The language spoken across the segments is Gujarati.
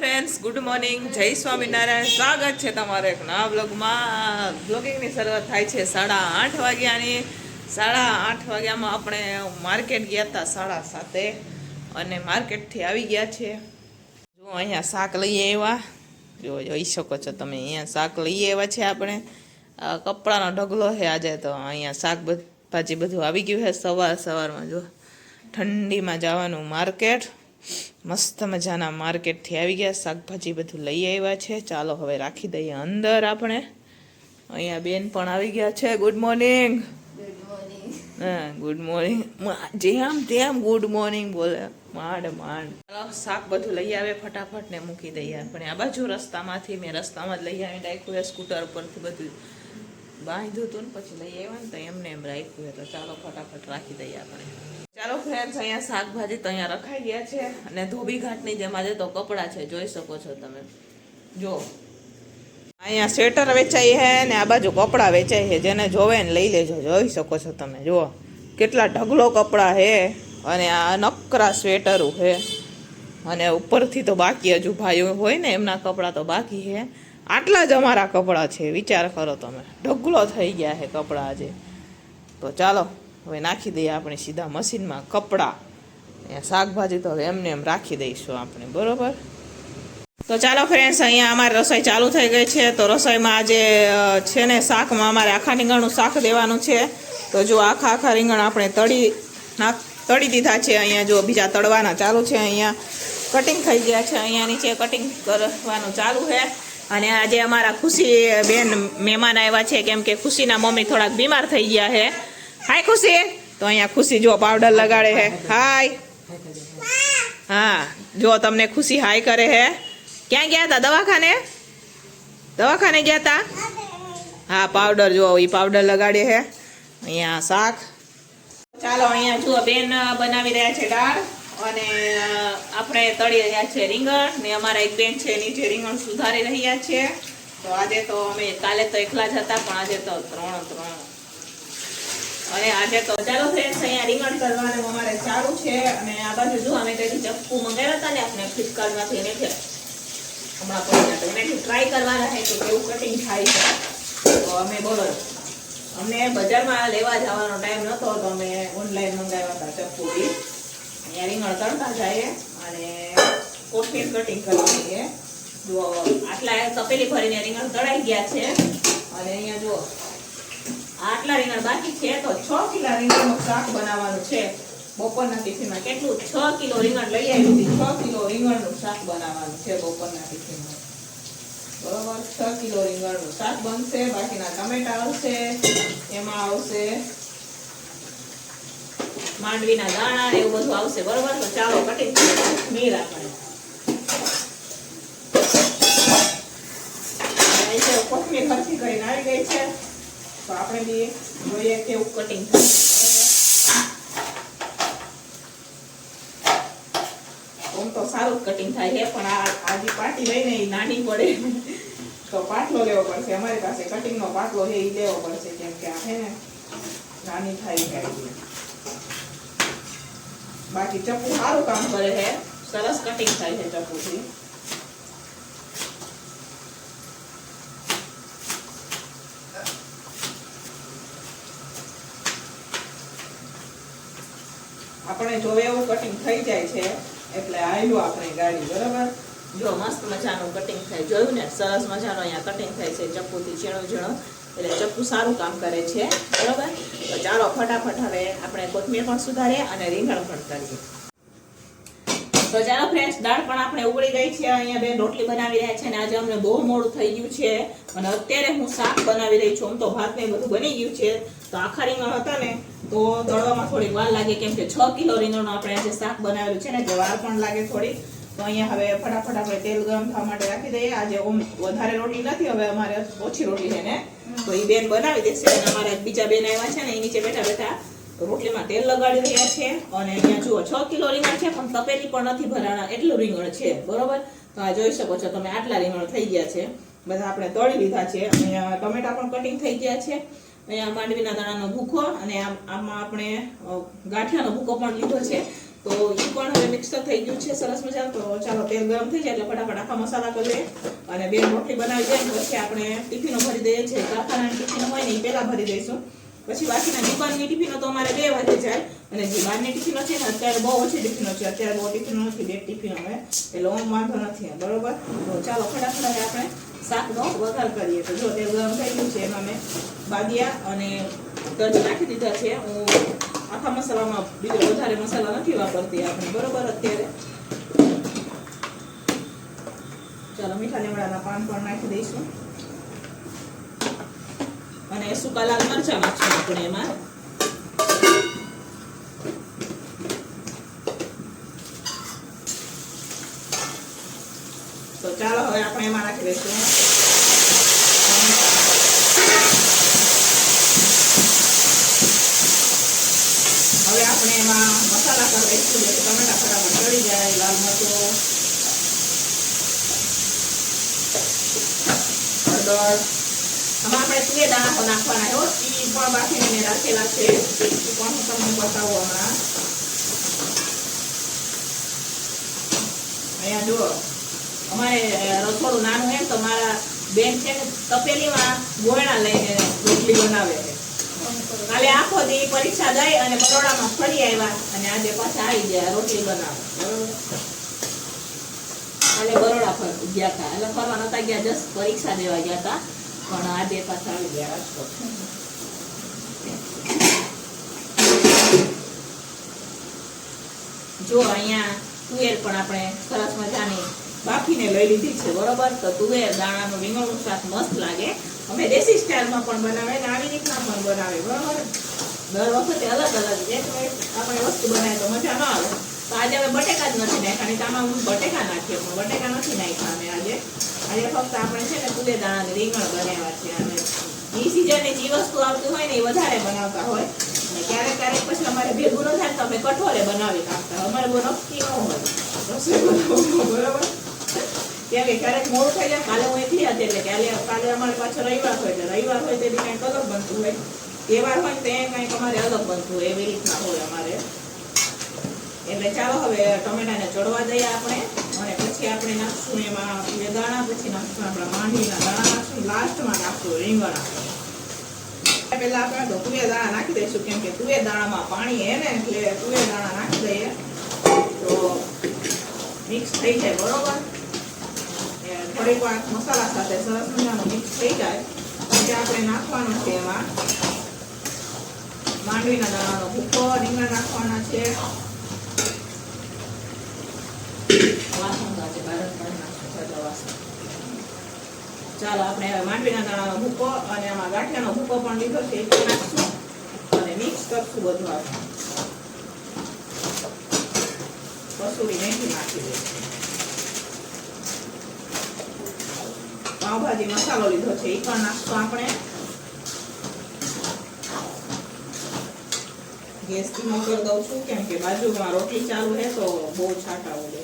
ફ્રેન્ડ્સ ગુડ મોર્નિંગ જય સ્વામિનારાયણ. સ્વાગત છે તમારે એક નવા બ્લોગમાં બ્લોગિંગની શરૂઆત થાય છે સાડા આઠ વાગ્યાની. સાડા આઠ વાગ્યામાં આપણે માર્કેટ ગયા હતા સાડા સાતે અને માર્કેટથી આવી ગયા છે. જો અહીંયા શાક લઈ આવ્યા. જો જોઈ શકો છો તમે, અહીંયા શાક લઈ આવ્યા છે આપણે. કપડાનો ઢગલો છે આજે તો અહીંયા શાક ભાજી બધું આવી ગયું છે સવાર સવારમાં જો ઠંડીમાં જવાનું માર્કેટ. મસ્ત મજાના માર્કેટથી આવી ગયા શાકભાજી બધું લઈ આવ્યા છે. ચાલો હવે રાખી દઈએ અંદર આપણે. અહીંયા બેન પણ આવી ગયા છે. ગુડ મોર્નિંગ હા ગુડ મોર્નિંગ જેમ તેમ ગુડ મોર્નિંગ બોલે. માંડ માંડ. ચાલો શાક બધું લઈ આવે ફટાફટ ને મૂકી દઈએ આપણે. આ બાજુ રસ્તામાંથી મેં રસ્તામાં જ લઈ આવીને રાખ્યું હોય સ્કૂટર ઉપરથી બધું બાંધ્યું હતું ને પછી લઈ આવ્યા ને તો એમને એમ રાખ્યું હોય તો ચાલો ફટાફટ રાખી દઈએ આપણે. ચાલો ફ્રેન્ડ્સ અહીંયા શાકભાજી તો અહીંયા રખાઈ ગયા છે અને ધોબી ઘાટની જેમ આજે તો કપડાં છે, જોઈ શકો છો તમે. જો. અહીંયા સ્વેટર વેચાઈ છે ને આ બાજુ કપડાં વેચાય છે જેને જોવે ને લઈ લેજો, જોઈ શકો છો તમે, જુઓ. કેટલા ઢગલો કપડાં છે અને આ નકરા સ્વેટરો છે અને ઉપરથી તો બાકી હજુ ભાઈઓ હોય ને, એમના કપડાં તો બાકી છે આટલા જ અમારા કપડાં છે, વિચાર કરો તમે. ઢગલો થઈ ગયા છે કપડાં આજે. તો ચાલો. હવે નાખી દઈએ આપણે સીધા મશીનમાં કપડાં. શાકભાજી તો એમને એમ રાખી દઈશું આપણે, બરોબર? તો ચાલો ફ્રેન્ડ્સ અહીંયા અમારી રસોઈ ચાલુ થઈ ગઈ છે. તો રસોઈમાં આજે છે ને શાકમાં અમારે આખા રીંગણનું શાક દેવાનું છે. તો જો આખા આખા રીંગણ આપણે તળી નાખ, તળી દીધા છે. અહીંયા જો બીજા તળવાના ચાલુ છે. અહીંયા કટિંગ થઈ ગયા છે. અહીંયા નીચે કટિંગ કરવાનું ચાલુ છે. અને આજે અમારા ખુશી બેન મહેમાન આવ્યા છે. કેમ કે ખુશીના મમ્મી થોડાક બીમાર થઈ ગયા છે. હાય ખુશી. તો અહીંયા ખુશી જો પાવડર લગાડે છે હાય હા, જો તમને ખુશી હાય કરે હે. ક્યાં ગયા હતા દવાખાને? દવાખાને ગયા હતા હા પાવડર જો એ પાવડર લગાડે છે અહીંયા શાક. ચાલો, અહીંયા જુઓ, બેન બનાવી રહ્યા છે દાળ. અને આપણે તળી રહ્યા છે રીંગણ. ને અમારા એક બેન છે, નીચે રીંગણ સુધારી રહ્યા છે. તો આજે તો અમે કાલે તો એકલા જ હતા, પણ આજે તો ત્રણ ત્રણ અને આજે તો ફ્રેન્ડ્સ અહીંયા રીંગણ કરવાનું અમારે ચાલુ છે. અને આ બાજુ જો અમે કઈ ચપ્પુ મંગાવ્યા હતા ને આપણે ફ્લિપકાર્ટમાંથી એને હમણાં પહોંચ્યા તો એનાથી ટ્રાય કરવાના છે કે કેવું કટિંગ થાય છે. તો અમે બોલો, અમને બજારમાં લેવા જવાનો ટાઈમ નહોતો તો અમે ઓનલાઈન મંગાવ્યા હતા ચપ્પુથી. અહીંયા રીંગણ તળતા જાય અને કોથમીર કટિંગ કરવાની છે જો આટલા તપેલી ભરીને રીંગણ તળાઈ ગયા છે. અને અહીંયા જુઓ આટલા રીંગણ બાકી છે તો છ કિલો રીંગણનું શાક બનાવવાનું છે. બપોરના ટિફિનમાં કેટલું? છ કિલો રીંગણ લઈ આવી હતી છ કિલો રીંગણનું શાક બનાવવાનું છે બપોરના ટિફિનમાં. બરોબર? છ કિલો રીંગણનું શાક બનશે, બાકીના ટમેટા આવશે, એમાં આવશે માંડવીના દાણા એવું બધું આવશે. બરોબર? તો ચાલો કટી મીર આપણે. કોથમીર હરખી કરીને આવી ગઈ છે. તો આપણે બી જોઈએ કેવું કટિંગ થાય તો સારું કટિંગ થાય છે, પણ આ આ પાટી લઈને નાની પડે. તો પાટલો લેવો પડશે. અમારી પાસે કટિંગનો પાટલો છે એ લેવો પડશે, કેમ કે આ છે ને નાની થાય જાય બાકી ચપ્પુ સારું કામ કરે છે. સરસ કટિંગ થાય છે ચપ્પુથી. આપણે જોવે એવું કટિંગ થઈ જાય છે, એટલે આયલું આપણે ગાડી, બરાબર? જો, મસ્ત મજાનું કટિંગ થાય. જોયું ને, સરસ મજાનું અહીંયા કટિંગ થાય છે, ચપ્પુથી ઝીણું ઝીણું. એટલે ચપ્પુ સારું કામ કરે છે, બરાબર? તો ચાલો, ફટાફટ હવે આપણે કોથમીર પણ સુધારીએ અને રીંગણ પણ કરીએ. તો ચાલો ફ્રેન્ડ્સ દાળ પણ આપણે ઉગળી ગઈ છે. અહીંયા બેન રોટલી બનાવી રહ્યા છે અને આજે અમને બહુ મોડું થઈ ગયું છે. અને અત્યારે હું શાક બનાવી રહી છું. આમ તો ભાત ને બધું બની ગયું છે. તો આખા હતા ને, તો દળવામાં થોડી વાર લાગે કેમ કે છ કિલો રીંગણનું આપણે આજે શાક બનાવેલું છે ને જે વાર પણ લાગે થોડી તો અહીંયા હવે ફટાફટ આપણે તેલ ગરમ થવા માટે રાખી દઈએ. આજે વધારે રોટલી નથી, હવે અમારે ઓછી રોટલી છે ને. તો એ બેન બનાવી દેશે. અને અમારે બીજા બેન આવ્યા છે ને એ નીચે બેઠા બેઠા રોટલીમાં તેલ લગાડી રહ્યા છે અને અહીંયા જુઓ, છ કિલો રીંગણ છે, પણ તપેલી પણ નથી ભરાણા એટલું રીંગણ છે. બરોબર? તો આ જોઈ શકો છો તમે, આટલા રીંગણ થઈ ગયા છે. બધા આપણે તળી લીધા છે. અહીંયા ટમેટા પણ કટિંગ થઈ ગયા છે. અહીંયા માંડવીના દાણાનો ભૂકો અને આમાં આપણે ગાંઠિયાનો ભૂકો પણ લીધો છે. તો એ પણ હવે મિક્સર થઈ ગયું છે, સરસ મજા તો ચાલો, તેલ ગરમ થઈ જાય એટલે ફટાફટ આખા મસાલા કરીએ અને બે રોટલી બનાવી જાય પછી આપણે ટિફિનો ભરી દઈએ. છીએ કારખાનાની ટિફિન હોય ને એ પહેલા ભરી દઈશું. પછી બાકીના દુકાનની ટિફિનો તો અમારે બે વાગે જાય. અને જે બહારની ટિફિનો છે ને, અત્યારે બહુ ઓછી ટિફિનો છે. અત્યારે બહુ ટિફિનો નથી, બે ટિફિનો અમે એટલે ઓમ વાંધો નથી બરોબર? તો ચાલો ફટાફટ આપણે શાકનો વઘાર કરીએ. તો જો તે ગરમ થઈ ગયું છે, એમાં મેં બાદિયા અને તજ નાખી દીધા છે. હું આખા મસાલામાં બીજો વધારે મસાલા નથી વાપરતી આપણે, બરોબર? અત્યારે ચાલો મીઠા લીમડાના પાન પણ નાખી દઈશું. અને લાલ મરચાં નાખશું આપણે એમાં. તો ચાલો હવે આપણે એમાં હવે આપણે એમાં મસાલા કરી દઈશું ટમેટા ફટાફટ ચડી જાય, લાલ મરચું, હળદર આમાં આપણે તુવે દાણા પણ નાખવાના હો એ પણ બાફીને મેં રાખેલા છે એ પણ હું તમને બતાવું હમણાં અહીંયા જુઓ અમારે રસોડું નાનું એમ તો મારા બેન છે ને તપેલીમાં ગોયણા લઈને રોટલી બનાવે કાલે આખો દી પરીક્ષા ગઈ અને બરોડામાં ફરી આવ્યા અને આજે પાછા આવી ગયા રોટલી બનાવે કાલે બરોડા ગયા હતા એટલે ફરવા નતા ગયા જસ્ટ પરીક્ષા દેવા ગયા હતા પણ આ બે આવી ગયા રાજકોટ. જો અહીંયા તુવેર પણ આપણે સરસ મજાની બાફીને લઈ લીધી છે, બરોબર? તો તુવેર દાણાનું રીંગણનું શાક મસ્ત લાગે. અમે દેશી સ્ટાઇલમાં પણ બનાવે ને આવી રીતના પણ બનાવે, બરોબર? દર વખતે અલગ અલગ જે આપણે વસ્તુ બનાવીએ તો મજા ન આવે. તો આજે હવે બટેકા જ નથી નાખ્યા નહીં આમાં હું બટેકા નાખીએ પણ બટેકા નથી નાખ્યા અમે આજે. આજે ફક્ત આપણે છે ને તુવે દાણાની રીંગણ બનાવ્યા છે. અને એ સિઝનની જે વસ્તુ આવતી હોય ને એ વધારે બનાવતા હોય. અને ક્યારેક ક્યારેક પછી અમારે ભેગું ન થાય તો અમે કઠોરે બનાવી નાખતા. અમારે બહુ નક્કી ન હોય. બરાબર. કેમ કે ક્યારેક મોડું થઈ જાય કાલે હું એકલી હતી એટલે કાલે કાલે અમારે પાછો રવિવાર હોય એટલે રવિવાર હોય તે દી અલગ બનતું હોય. તહેવાર હોય ને તે કંઈક અમારે અલગ બનતું હોય એવી રીતના હોય અમારે. એટલે ચાલો હવે ટમેટાને ચડવા દઈએ આપણે. અને પછી આપણે નાખશું એમાં દાણા, પછી નાખશું આપણા માંડીના દાણા, નાખશું લાસ્ટમાં નાખશું રીંગણા. પહેલાં આપણે તો તુવે દાણા નાખી દઈશું, કેમ કે તુવે દાણામાં પાણી હે ને, એટલે તુવે દાણા નાખી દઈએ. તો મિક્સ થઈ જાય, બરોબર? થોડીક વાર મસાલા સાથે સરસ મજાનું મિક્સ થઈ જાય. પછી આપણે નાખવાનું છે એમાં માંડવીના દાણાનો ભૂકો, રીંગણા નાખવાના છે વાસણ તો આજે બહાર જ કાઢી નાખશું ચાલો, આપણે હવે માંડવીના દાણાનો ભૂકો અને આમાં ગાંઠિયાનો ભૂકો પણ લીધો છે, એ નાખશું અને મિક્સ કરશું બધું આપણે કસૂરી મેથી નાખી દઈશું. પાવભાજી મસાલો લીધો છે, એ પણ નાખશું આપણે. ગેસ ધીમો કરી દઉં છું, કેમ કે બાજુમાં રોટલી ચાલુ રહે તો બહુ છાંટા ઉડે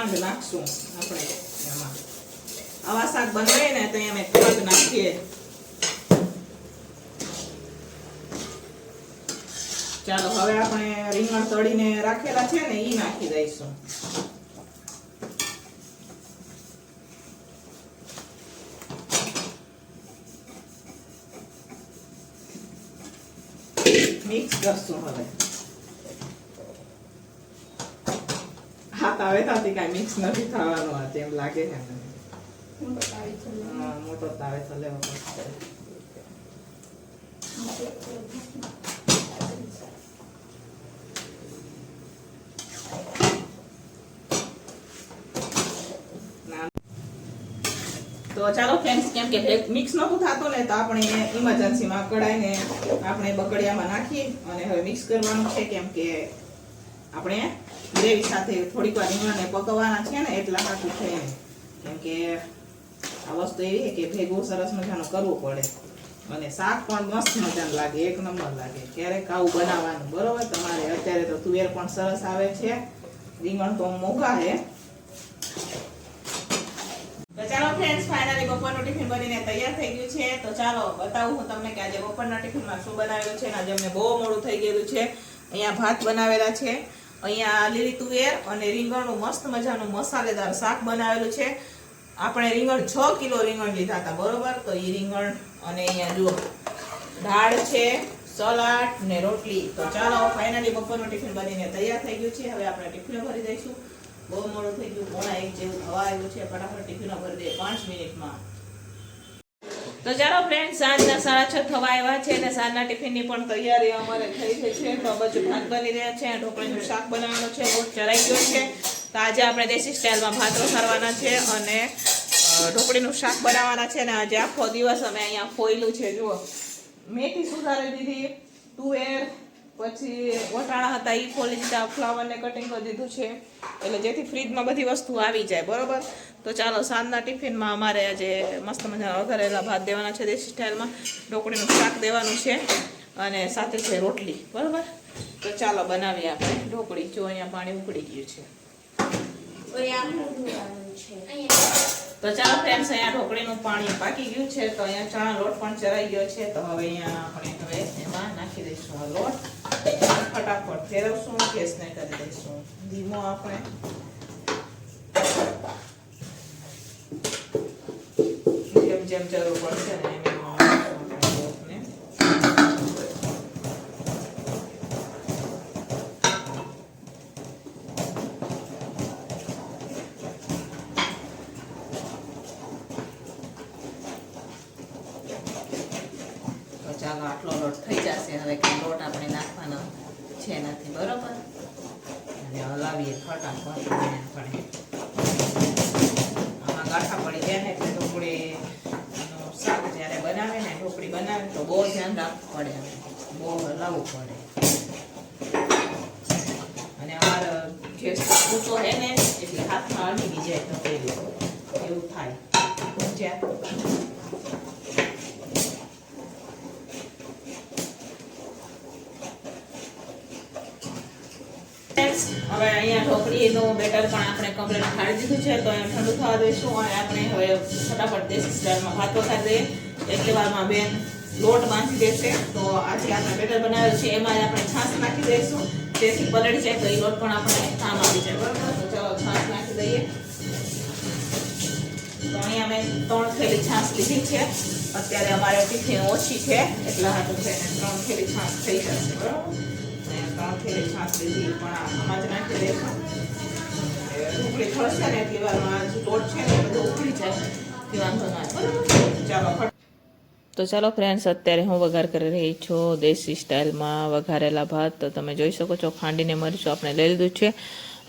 ખાંડ નાખશું આપણે એમાં આવા શાક બનાવીએ ને તો અમે ખાંડ નાખીએ. ચાલો, હવે આપણે રીંગણ તળીને રાખેલા છે ને એ નાખી દઈશું. મિક્સ કરશું હવે. હા તાવે તાથી કાંઈ મિક્સ નથી થવાનું આ તેમ લાગે છે મને મોટો તાવે તો લેવો પડશે. તો ચાલો ફ્રેન્ડ્સ કેમ કે મિક્સ નહોતું થતું ને તો આપણે ઇમરજન્સીમાં કઢાઈને આપણે બકડિયામાં નાખીએ અને હવે મિક્સ કરવાનું છે કેમ કે આપણે ગ્રેવી સાથે થોડીક વાર રીંગણને પકવવાના છે ને એટલા હાટું છે. કેમ કે આ વસ્તુ એવી કે ભેગું સરસ મજાનું કરવું પડે. અને શાક પણ મસ્ત મજાનું લાગે, એક નંબર લાગે. ક્યારેક આવું બનાવવાનું, બરોબર? તમારે અત્યારે તો તુવેર પણ સરસ આવે છે. રીંગણ તો મોંઘા છે. તો ચાલો ફ્રેન્ડ્સ ફાઇનલી બપોરનું ટિફિન બનીને તૈયાર થઈ ગયું છે. તો ચાલો બતાવું હું તમને કે આજે બપોરના ટિફિનમાં શું બનાવેલું છે આજે અમને બહુ મોડું થઈ ગયેલું છે. અહીંયા ભાત બનાવેલા છે. અહીંયા લીલી તુવેર અને રીંગણનું મસ્ત મજાનું મસાલેદાર શાક બનાવેલું છે. આપણે રીંગણ છ કિલો રીંગણ લીધા હતા, બરોબર? તો એ રીંગણ અને અહીંયા જુઓ, દાળ છે, સલાડ ને રોટલી. તો ચાલો ફાઇનલી બપોરનું ટિફિન બનીને તૈયાર થઈ ગયું છે. હવે આપણે ટિફિન ભરી દઈશું. બહુ મોડું થઈ ગયું, પોણા એક જેવું થવા આવ્યું છે. ફટાફટ ટિફિનો ભરી દઈએ પાંચ મિનિટમાં. તો ચાલો ફ્રેન્ડ સાંજના સાડા છ થવા આવ્યા છે અને સાંજના ટિફિનની પણ તૈયારી અમારે થઈ ગઈ છે. તો બધું ભાત બની રહ્યા છે ઢોકળીનું શાક બનાવવાનું છે લોટ ચરાઈ ગયો છે. તો આજે આપણે દેશી સ્ટાઇલમાં ભાત વસારવાના છે અને ઢોકળીનું શાક બનાવવાના છે અને આજે આખો દિવસ અમે અહીંયા ફોયલું છે. જુઓ. મેથી સુધારી દીધી, તુવેર પછી વટાણા હતા એ ફોલી દીધા ફ્લાવરને કટિંગ કરી દીધું છે. એટલે જેથી ફ્રીજમાં બધી વસ્તુ આવી જાય, બરોબર? તો ચાલો, સાંજના ટિફિનમાં અમારે આજે મસ્ત મજાના વઘારેલા ભાત દેવાના છે દેશી સ્ટાઇલમાં. ઢોકળીનું શાક દેવાનું છે અને સાથે છે રોટલી, બરોબર? તો ચાલો, બનાવીએ આપણે ઢોકળી. જો અહીંયા પાણી ઉકળી ગયું છે. તો ચાલો ફ્રેન્ડ્સ અહીંયા ઢોકળીનું પાણી પાકી ગયું છે. તો અહીંયા ચણા લોટ પણ ચરાઈ ગયો છે. તો હવે અહીંયા આપણે હવે એમાં નાખી દઈશું લોટ. ફટાફટ ફેરવશું ગેસને કરી દઈશું ધીમો આપણે જેમ જેમ જરૂર પડશે ને એમ એમ નાખીશું આપણે લોટને તો ચાલો આટલો લોટ થઈ જશે હવે લોટ આપણે નાખવાનો છે નથી, બરાબર? અને હલાવીએ ફટાફટ આપણે. આમાં ગાંઠા પડી જાય ને એટલે ઢોકળી શાક જ્યારે બનાવે ને ઢોકળી બનાવે તો બહુ ધ્યાન રાખવું પડે બહુ હલાવવું પડે. અને અમારો જે ઊંચો હે ને, એટલે હાથમાં અડી જાય એવું થાય. જ્યાં હવે અહીંયા ઢોકળીનું બેટર પણ આપણે કમ્પ્લીટ ખાડી દીધું છે, તો અહીંયા ઠંડુ થવા દઈશું અને આપણે હવે ફટાફટ દેશી સ્ટાઇલમાં ભાત વઘારી દઈએ. એટલી વારમાં બેન લોટ બાંધી દેશે, તો આજે આપણે બેટર બનાવેલું છે, એમાં આપણે છાશ નાખી દઈશું. જેથી પલળી જાય તો એ લોટ પણ આપણે કામ આવી જાય. બરાબર? તો ચાલો છાશ નાખી દઈએ. તો અહીંયા મેં ત્રણ થેલી છાશ લીધી છે. અત્યારે અમારે ટિફિન ઓછી છે, એટલા હાટુ છે ત્રણ થેલી છાશ થઈ જશે. બરાબર? અને છાશ લીધી પણ આમાં જ નાખી દઈશું ઢોકળી થશે ને એટલી વારમાં લોટ છે ને બધો ઉકળી જાય. તે વાંધો ના બરાબર ચાલો તો ચાલો ફ્રેન્ડ્સ અત્યારે હું વઘાર કરી રહી છું દેશી સ્ટાઇલમાં વઘારેલા ભાત. તો તમે જોઈ શકો છો ખાંડીને મરચું આપણે લઈ લીધું છે.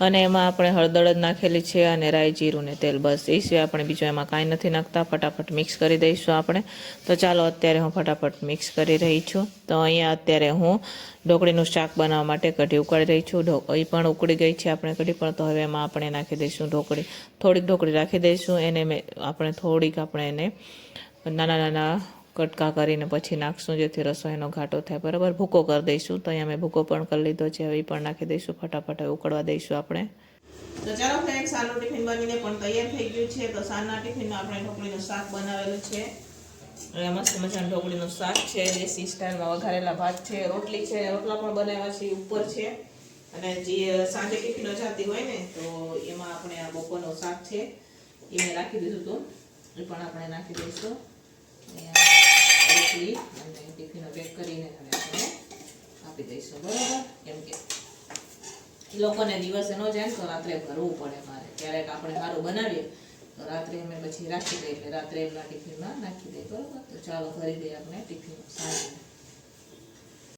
અને એમાં આપણે હળદર જ નાખેલી છે અને રાઈ, જીરું ને તેલ, બસ એ સિવાય આપણે બીજું એમાં કાંઈ નથી નાખતા. ફટાફટ મિક્સ કરી દઈશું આપણે. તો ચાલો અત્યારે હું ફટાફટ મિક્સ કરી રહી છું. તો અહીંયા અત્યારે હું ઢોકળીનું શાક બનાવવા માટે કઢી ઉકાળી રહી છું. એ પણ ઉકળી ગઈ છે આપણે કઢી, પણ તો હવે એમાં આપણે નાખી દઈશું ઢોકળી. થોડીક ઢોકળી રાખી દઈશું. એને મેં આપણે થોડીક આપણે એને નાના નાના કટકા કરીને પછી નાખશું, જેથી રસોઈનો ઘાટો થાય. બરાબર? ભૂકો કરી દઈશું. તો અહીંયા મેં ભૂકો પણ કરી લીધો છે. હવે પણ નાખી દઈશું. ફટાફટ ઉકળવા દઈશું આપણે. તો ચાલો ફ્રેન્ડ સારું ટિફિન બનીને પણ તૈયાર થઈ ગયું છે. તો સાંજના ટિફિનમાં આપણે ઢોકળીનું શાક બનાવેલું છે. મસ્ત મજાનું ઢોકળીનું શાક છે. દેશી સ્ટાઇલમાં વઘારેલા ભાત છે, રોટલી છે, રોટલા પણ બનાવ્યા છે, ઉપર છે. અને જે સાંજે ટિફિનો જાતી હોય ને, તો એમાં આપણે આ બપોરનું શાક છે. એ મેં રાખી દીધું હતું. એ પણ આપણે નાખી દઈશું. રોટલી અને ટિફિનો પેક કરીને હવે આપણે આપી દઈશું, બરાબર? કેમ કે લોકોને દિવસે ન જાય તો રાત્રે ભરવું પડે મારે. ક્યારેક આપણે સારું બનાવીએ, તો રાત્રે અમે પછી રાખી દઈએ રાત્રે એમના ટિફિનમાં નાખી દઈએ, બરાબર? તો ચાલો, ભરી દઈએ આપણે ટિફિન સાંજે.